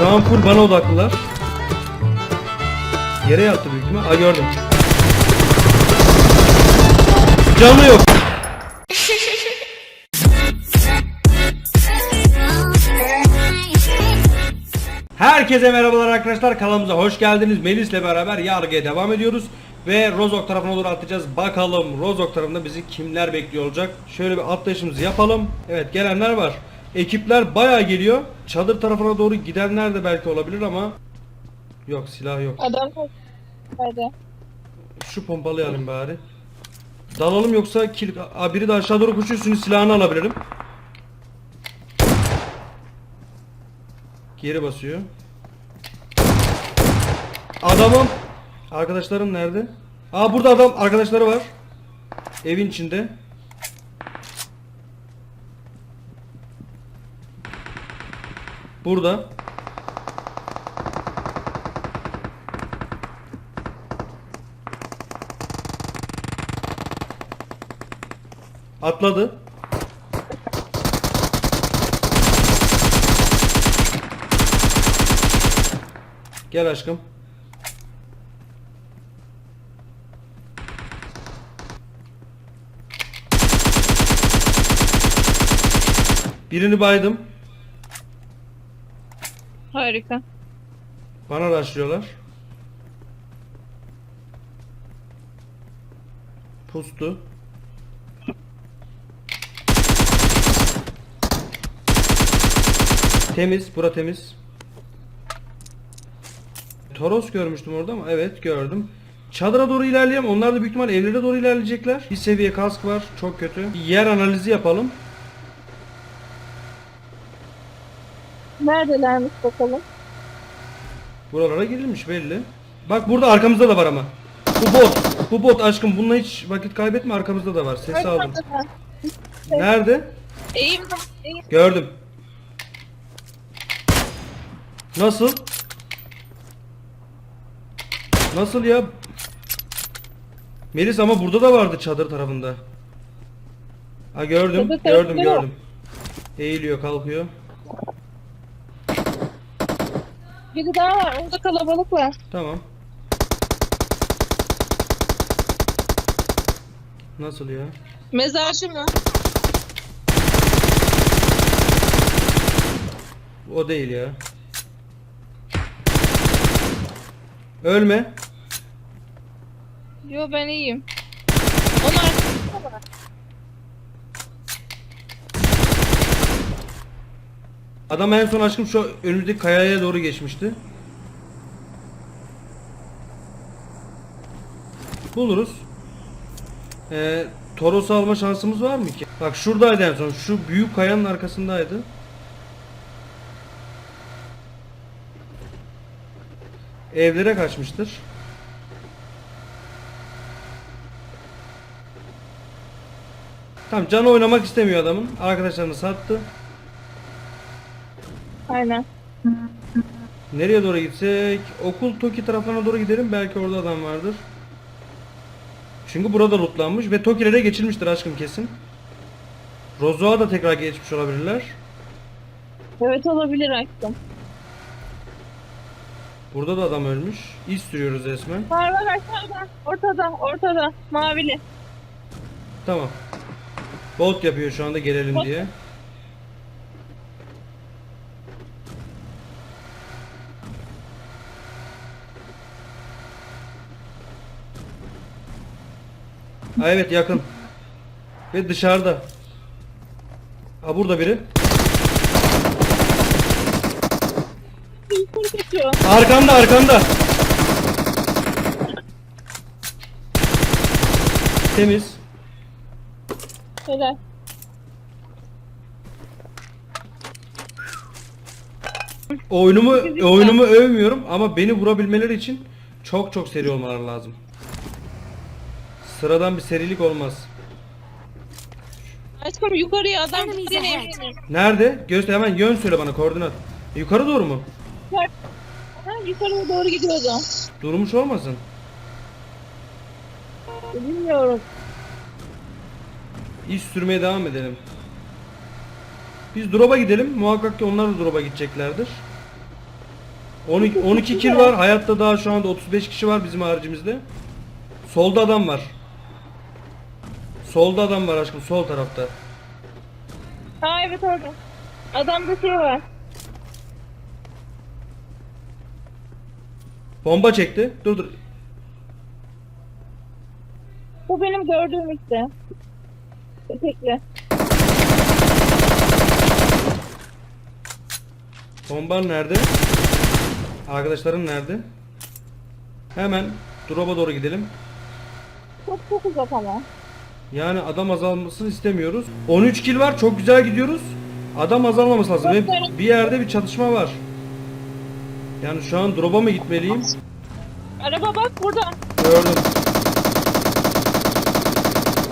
Şu bana odaklılar. Yere yattı büyük ihtimal. Aa gördüm. Canı yok. Herkese merhabalar arkadaşlar kanalımıza hoş geldiniz. Melis'le beraber yargıya devam ediyoruz. Ve Rozok tarafına doğru atlayacağız. Bakalım Rozok tarafında bizi kimler bekliyor olacak. Şöyle bir atlayışımızı yapalım. Evet gelenler var. Ekipler bayağı geliyor. Çadır tarafına doğru gidenler de belki olabilir ama Yok silah yok. Adam Hadi. Şu pompalıyı alayım bari. Dalalım yoksa kill... Aa, biri de aşağı doğru koşuyor. Şimdi silahını alabilirim. Geri basıyor. Adamım. Arkadaşlarım nerede? Aa burada adam arkadaşları var. Evin içinde. Burada. Atladı. Gel aşkım. Birini baydım. Harika. Bana rushlıyorlar. Pustu. Temiz, bura temiz. Toros görmüştüm orada ama evet gördüm. Çadıra doğru ilerleyelim. Onlar da büyük ihtimal evlere doğru ilerleyecekler. Bir seviye kask var. Çok kötü. Bir yer analizi yapalım. Neredelermiş bakalım. Buralara girilmiş belli. Bak burada arkamızda da var ama. Bu bot. Bu bot aşkım. Bununla hiç vakit kaybetme. Arkamızda da var. Ses aldım. Nerede? Eğim. Eğim. Gördüm. Nasıl? Nasıl ya? Melis ama burada da vardı çadır tarafında. Ha gördüm, gördüm, gördüm. Eğiliyor, kalkıyor. Biri daha var. Orada kalabalık var. Tamam. Nasıl ya? Mezarcı mı? O değil ya. Ölme. Yo ben iyiyim. Adam en son aşkım şu önümüzdeki kayaya doğru geçmişti. Buluruz. Ee, Toros'u alma şansımız var mı ki? Bak şuradaydı en son. Şu büyük kayanın arkasındaydı. Evlere kaçmıştır. Tamam canı oynamak istemiyor adamın. Arkadaşlarını sattı. Aynen. Nereye doğru gitsek? Okul Toki taraflarına doğru gidelim. Belki orada adam vardır. Çünkü burada lootlanmış ve Toki'lere geçilmiştir aşkım kesin. Rozo'a da tekrar geçmiş olabilirler. Evet olabilir aşkım. Burada da adam ölmüş. İz sürüyoruz resmen. Var var aşağıda. Ortada. Ortada. Mavili. Tamam. Bot yapıyor şu anda gelelim Bot. diye. Ha evet yakın. Ve dışarıda. Ha burada biri. Arkanda arkanda. Temiz. Helal. Oyunumu oyunumu övmüyorum ama beni vurabilmeleri için çok çok seri olmaları lazım. Sıradan bir serilik olmaz. Aşkım yukarıya adam Enemies gittiğine ahead. eminim. Nerede? Göster hemen yön söyle bana koordinat. Yukarı doğru mu? Yukarı- Ha, yukarıya doğru gidiyordu. Durmuş olmasın. Bilmiyorum. İş sürmeye devam edelim. Biz drop'a gidelim. Muhakkak ki onlar da drop'a gideceklerdir. 12, 12 kill var. Hayatta daha şu anda 35 kişi var bizim haricimizde. Solda adam var. Solda adam var aşkım sol tarafta. Ha evet orada. Adamda şey var. Bomba çekti. Dur dur. Bu benim gördüğüm işte. Ötekli. Bomban nerede? Arkadaşların nerede? Hemen drop'a doğru gidelim. Çok çok uzak ama. Yani adam azalmasını istemiyoruz. 13 kill var. Çok güzel gidiyoruz. Adam azalmaması lazım. Ve bir yerde bir çatışma var. Yani şu an drop'a mı gitmeliyim? Araba bak burada. Gördüm.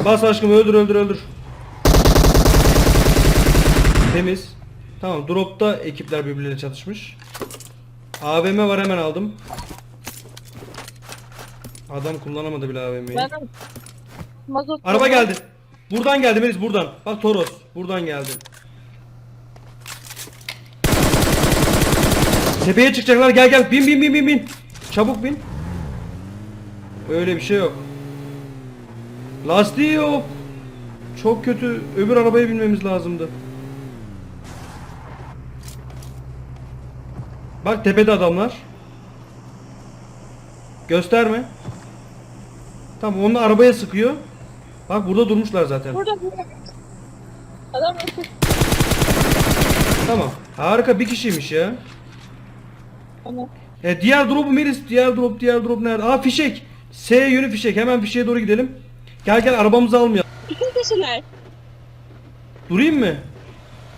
Bas aşkım öldür öldür öldür. Temiz. Tamam dropta ekipler birbirleriyle çatışmış. AVM var hemen aldım. Adam kullanamadı bile AVM'yi. Ben mazot Araba geldi. Buradan geldi Melis buradan. Bak Toros. Buradan geldi. Tepeye çıkacaklar. Gel gel. Bin bin bin bin bin. Çabuk bin. Öyle bir şey yok. Lastiği yok. Çok kötü. Öbür arabaya binmemiz lazımdı. Bak tepede adamlar. Gösterme. Tamam onu arabaya sıkıyor. Bak burada durmuşlar zaten. Burada burada. Adam nasıl? Tamam. Harika bir kişiymiş ya. Ama E diğer drop'u Melis, diğer drop, diğer drop nerede? Aa fişek. S yönü fişek. Hemen fişeğe doğru gidelim. Gel gel arabamızı almayalım. iki kişiler. Durayım mı?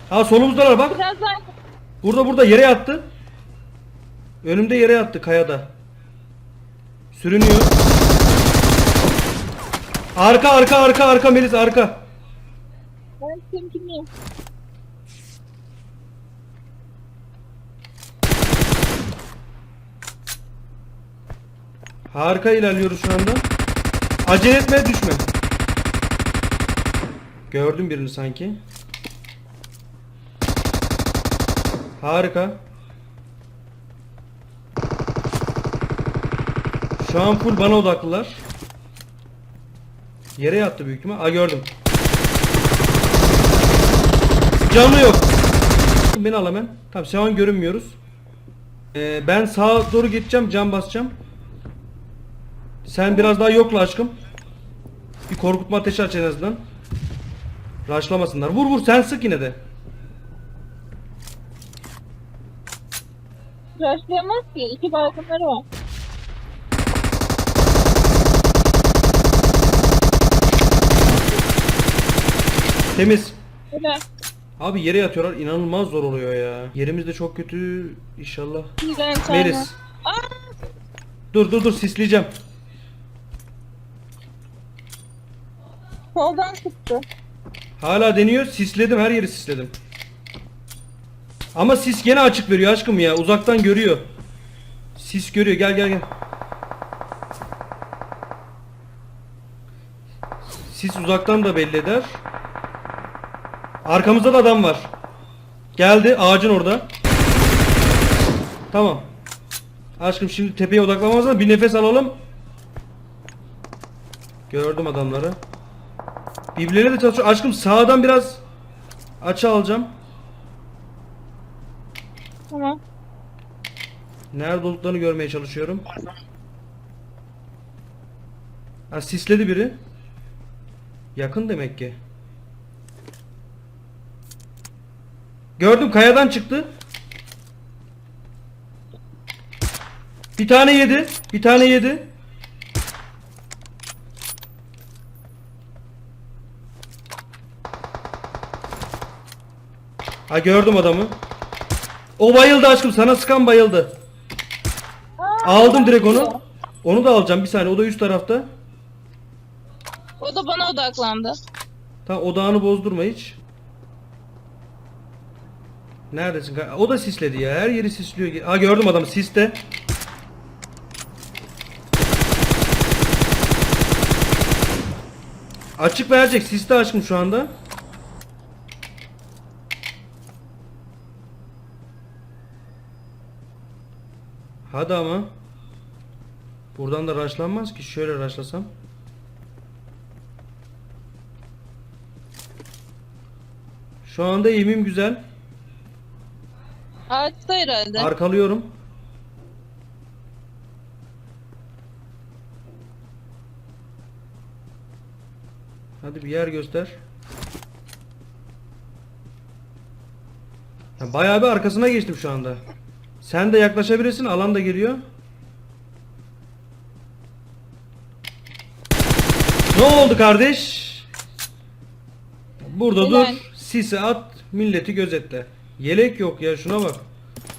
Ha solumuzdalar bak. Biraz daha Burada burada yere yattı. Önümde yere yattı kayada. Sürünüyor. Arka arka arka arka Melis arka. ben temkinliyim. Harika ilerliyoruz şu anda. Acele etme düşme. Gördüm birini sanki. Harika. Şu an full bana odaklılar. Yere yattı büyük ihtimal. Aa gördüm. Canı yok. Beni al hemen. Tamam şu an görünmüyoruz. Ee, ben sağa doğru gideceğim. Cam basacağım. Sen biraz daha yokla aşkım. Bir korkutma ateşi aç en azından. Raşlamasınlar. Vur vur sen sık yine de. Rastlayamaz ki. İki balkonları var. Temiz. Böyle Abi yere yatıyorlar. inanılmaz zor oluyor ya. Yerimiz de çok kötü. İnşallah. güzel tane. Melis. Aa! Dur dur dur sisleyeceğim. Soldan çıktı. Hala deniyor. Sisledim. Her yeri sisledim. Ama sis gene açık veriyor aşkım ya. Uzaktan görüyor. Sis görüyor. Gel gel gel. Sis uzaktan da belli eder. Arkamızda da adam var. Geldi ağacın orada. Tamam. Aşkım şimdi tepeye odaklanmamız lazım. Bir nefes alalım. Gördüm adamları. Birbirleriyle de çalışıyor. Aşkım sağdan biraz açı alacağım. Tamam. Nerede olduklarını görmeye çalışıyorum. Ha sisledi biri. Yakın demek ki. Gördüm kayadan çıktı. Bir tane yedi. Bir tane yedi. Ha gördüm adamı. O bayıldı aşkım sana sıkan bayıldı. Aldım direkt onu. Onu da alacağım bir saniye o da üst tarafta. O da bana odaklandı. Tamam odağını bozdurma hiç. Neredesin? O da sisledi ya. Her yeri sisliyor. Ha gördüm adamı siste. Açık verecek. Siste aşkım şu anda. Hadi ama. Buradan da raşlanmaz ki. Şöyle raşlasam. Şu anda eğimim güzel. Ağaçta herhalde. Arkalıyorum. Hadi bir yer göster. Ya bayağı bir arkasına geçtim şu anda. Sen de yaklaşabilirsin. Alan da geliyor. Ne oldu kardeş? Burada Helal. dur. Sisi at. Milleti gözetle. Yelek yok ya şuna bak.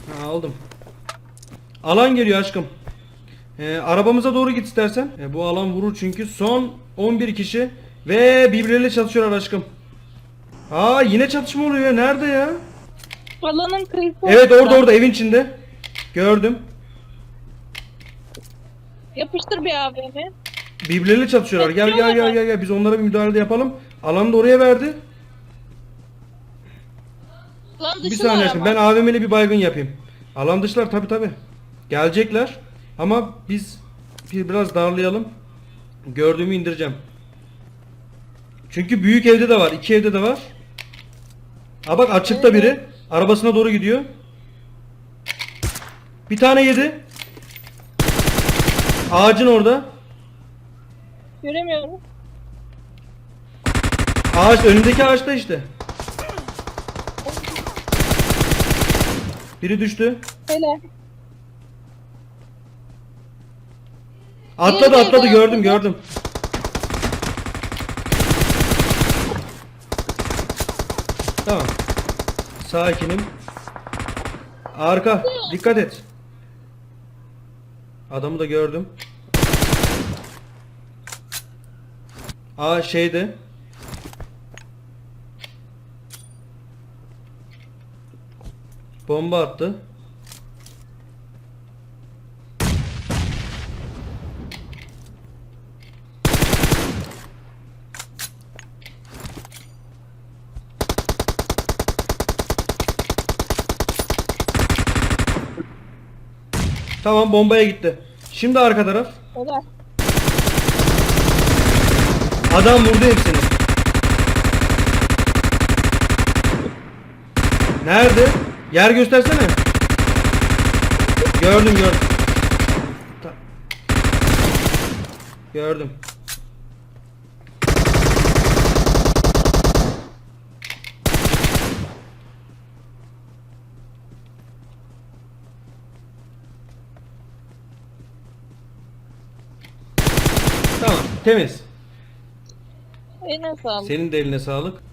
Ha, aldım. Alan geliyor aşkım. Ee, arabamıza doğru git istersen. E, bu alan vurur çünkü. Son 11 kişi. Ve birbirleriyle çatışıyorlar aşkım. Aa yine çatışma oluyor ya. Nerede ya? Alanın kıyısı. Evet orada orada evin içinde. Gördüm. Yapıştır bir AVM. Birbirleriyle çatışıyorlar. Gel gel gel gel gel. Biz onlara bir müdahale de yapalım. Alanı da oraya verdi. Lan Bir saniye araba. Ben AVM'li bir baygın yapayım. Alan dışlar tabi tabi. Gelecekler. Ama biz bir biraz darlayalım. Gördüğümü indireceğim. Çünkü büyük evde de var. iki evde de var. Ha bak açıkta biri. Arabasına doğru gidiyor. Bir tane yedi. Ağacın orada. Göremiyorum. Ağaç önündeki ağaçta işte. Biri düştü. Hele. Atladı atladı gördüm atladı. gördüm. Tamam. Sakinim. Arka. Dikkat et. Adamı da gördüm. Aa şeyde. Bomba attı. Tamam bombaya gitti. Şimdi arka taraf. Hele. Adam vurdu hepsini. Nerede? Yer göstersene. Gördüm gördüm. Gördüm. Tamam, temiz. Eline sağlık. Senin de eline sağlık.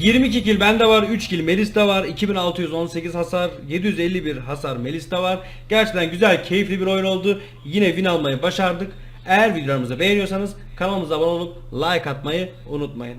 22 kill bende var, 3 kill Melis'te var, 2618 hasar, 751 hasar Melis'te var. Gerçekten güzel, keyifli bir oyun oldu. Yine win almayı başardık. Eğer videolarımızı beğeniyorsanız kanalımıza abone olup like atmayı unutmayın.